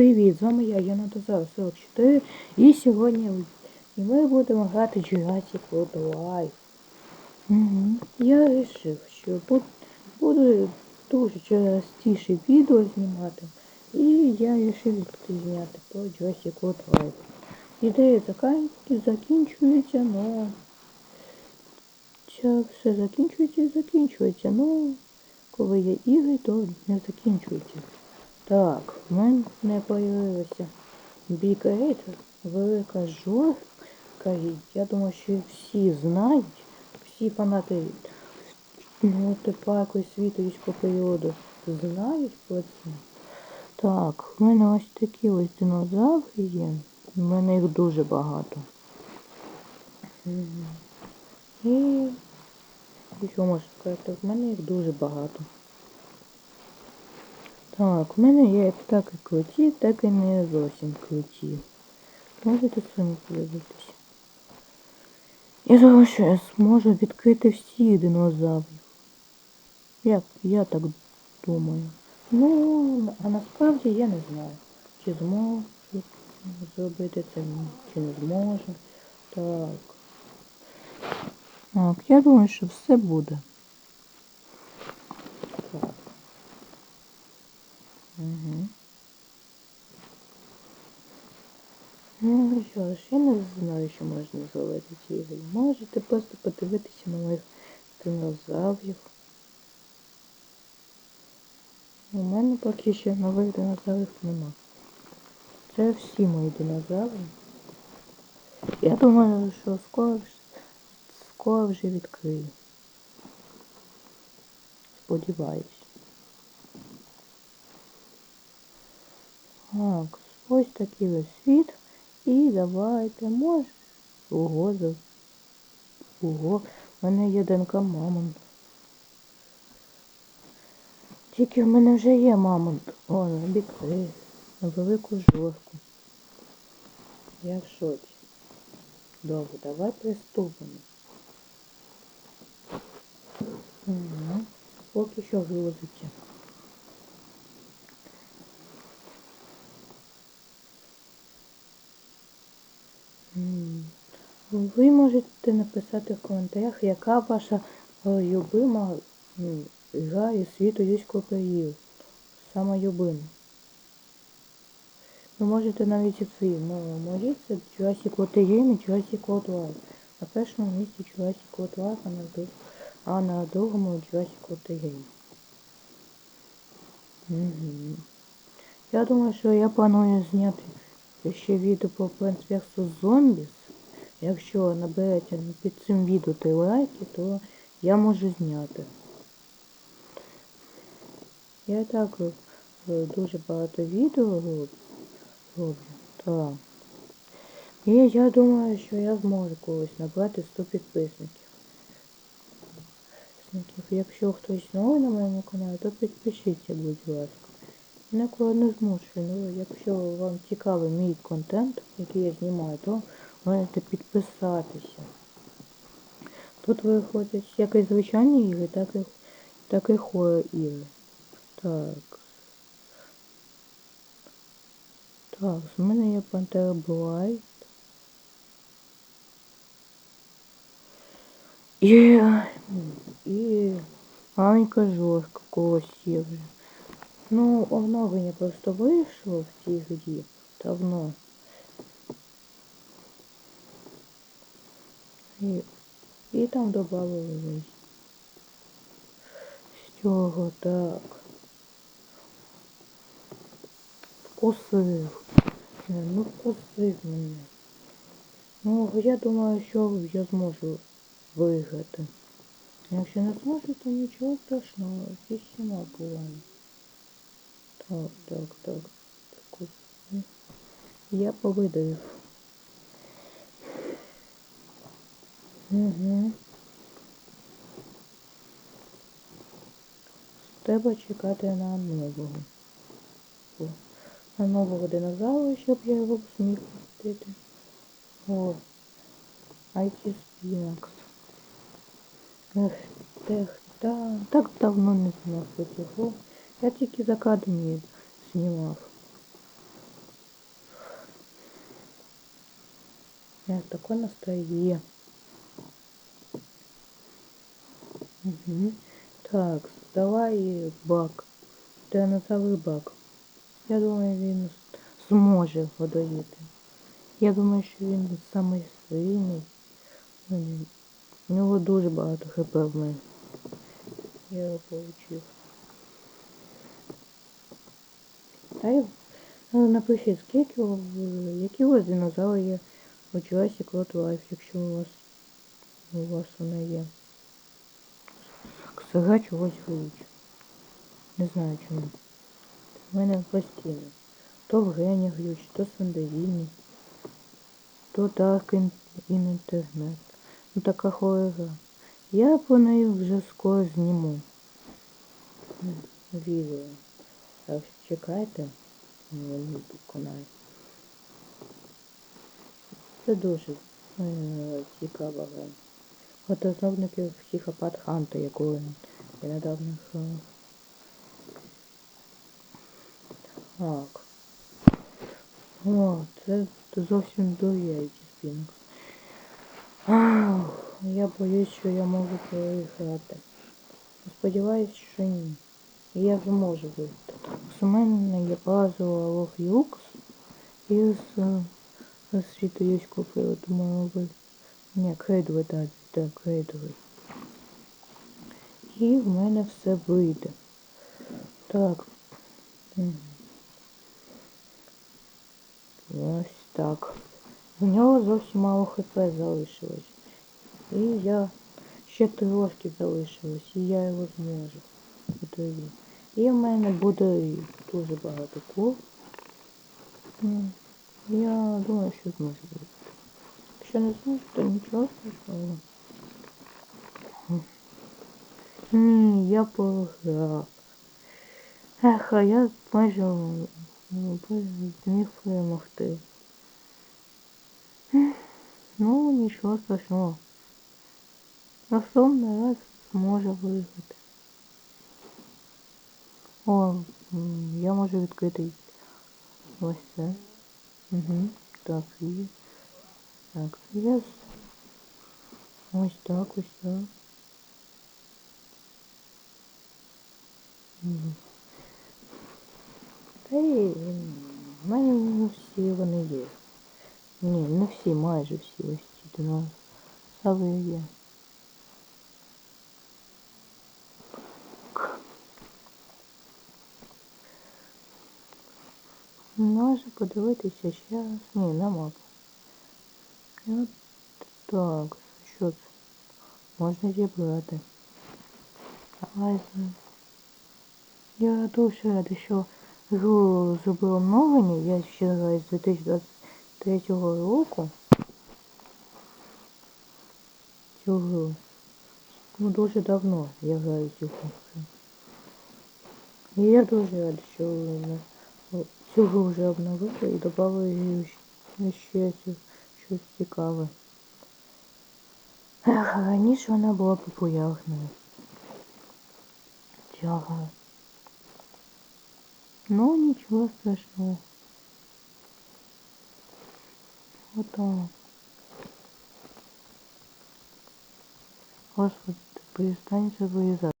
привіт! З вами я, Янатозар 44 і сьогодні і ми будемо грати Jurassic World Live. Я вирішив, що буд- буду дуже частіше відео знімати. І я вирішив зняти про Jurassic World Live. Ідея закінчується, но це все закінчується і закінчується. Ну, коли є ігри, то не закінчується. Так, в мене появилася бікрейта, велика жорстка. Я думаю, що всі знають, всі фанати ну, парку світу військового періоду знають про це. Так, в мене ось такі ось динозаври є. У мене їх дуже багато. І що можна сказати, в мене їх дуже багато. Так, в мене є так і круті, так і не зовсім круті. Можете самі подивитися. Я думаю, що я зможу відкрити всі динозаврів. Як я так думаю. Ну, а насправді я не знаю, чи зможу зробити це, чи не зможу. Так. Так, я думаю, що все буде. Угу. Ну що ж, я не знаю, що можна зробити ці ігри. Можете просто подивитися на моїх динозаврів. У мене поки що нових динозаврів нема. Це всі мої динозаври. Я думаю, що скоро, скоро вже відкрию. Сподіваюсь. Так, ось такий ось світ. І давайте, може. Ого, за... Ого, в мене є ДНК мамонт. Тільки в мене вже є мамонт. О, на бікри, на велику жорку. Я в шоці. Добре, давай приступимо. Угу. Поки що грузиться. М. Ви можете написати в коментарях, яка ваша е, любима гра із світу юського періоду. Сама любима. Ви можете навіть і ну, мої це Jurassic World Game і Jurassic World Live. На першому місці Jurassic World Live, а на, друг... а на другому Jurassic World Game. Угу. Я думаю, що я планую зняти ще відео про Plants vs Zombies. Якщо наберете під цим відео три лайки, то я можу зняти. Я так е, дуже багато відео роблю. Так. І я думаю, що я зможу колись набрати 100 підписників. Якщо хтось новий на моєму каналі, то підпишіться, будь ласка. Ніколи не змушую. Ну, якщо вам цікавий мій контент, який я знімаю, то можете підписатися. Тут виходять як і звичайні ігри, так і, так і хоррор ігри. Так. Так, з мене є Пантера Блайт. І, і маленька жорстка когось є вже. Ну, оновлення просто вийшло в цій грі давно. І, там добавили з цього так. Вкусив. Ну вкусив мене. Ну, я думаю, що я зможу виграти. Якщо не зможу, то нічого страшного. Зі всіма буває. Так, так, так. Я повидаю. Угу. Треба чекати на нового. На нового динозавра, щоб я його зміг пустити. О, IT Spinax. Ех, тех, да. Так давно не зняв його. Я тільки за кадмі знімав. Я такой настроение. Угу. Так, давай бак. Динозавр бак. Я думаю, він зможе водоїти. Я думаю, що він самий сильний. У нього дуже багато хп в мене. Я його получив. Та ну, напишіть, скільки які у вас динозаври є у Jurassic World Life, якщо у вас у вас вона є. Сага чогось глуч. Не знаю чому. У мене постійно. То в Гені глюч, то Сандовільні, то in, in Ну така хорога. Я по неї вже скоро зніму відео. Так чекайте. на мій канал. Це дуже цікава гра. Фотозновників психопат Ханта, яку я недавно грав. Так. О, це зовсім другий спінг. Ах, я боюсь, що я можу проіграти. Сподіваюсь, що ні. Я зможу вийти. У мене є базова лох юкс із е, світу купив, думаю, ви. Ні, крейдовий, так, так, крейдовий. І в мене все вийде. Так. Ось так. У нього зовсім мало хп залишилось. І я ще трошки залишилось, і я його зможу. І в мене буде дуже багато кул. Я думаю, що зможу бути. Якщо не зможу, то нічого страшного. Ні, я програв. Ех, а я майже зміг перемогти. Ну, нічого страшного. Наступний раз зможе виграти. О, я можу відкрити ось це. Угу. Так, є. Так, є. Ось так, ось так. Та й м, в мене не всі вони є. Ні, не всі, майже всі ось ці динозаври є. Може подивитися ще раз. Ні, на мапу. От так, що це? Можна зібрати. Давай. Я дуже рада, що гру зробили оновлення. Я ще граю з 2023 року. Цю гру. Ну дуже давно я граю цю гру. І я дуже рада, що цю гру вже обновили і додали ще щось цікаве. Ех, раніше вона була популярною. Ця. Ну, нічого страшного. Готово. Господи, перестань це вирізати.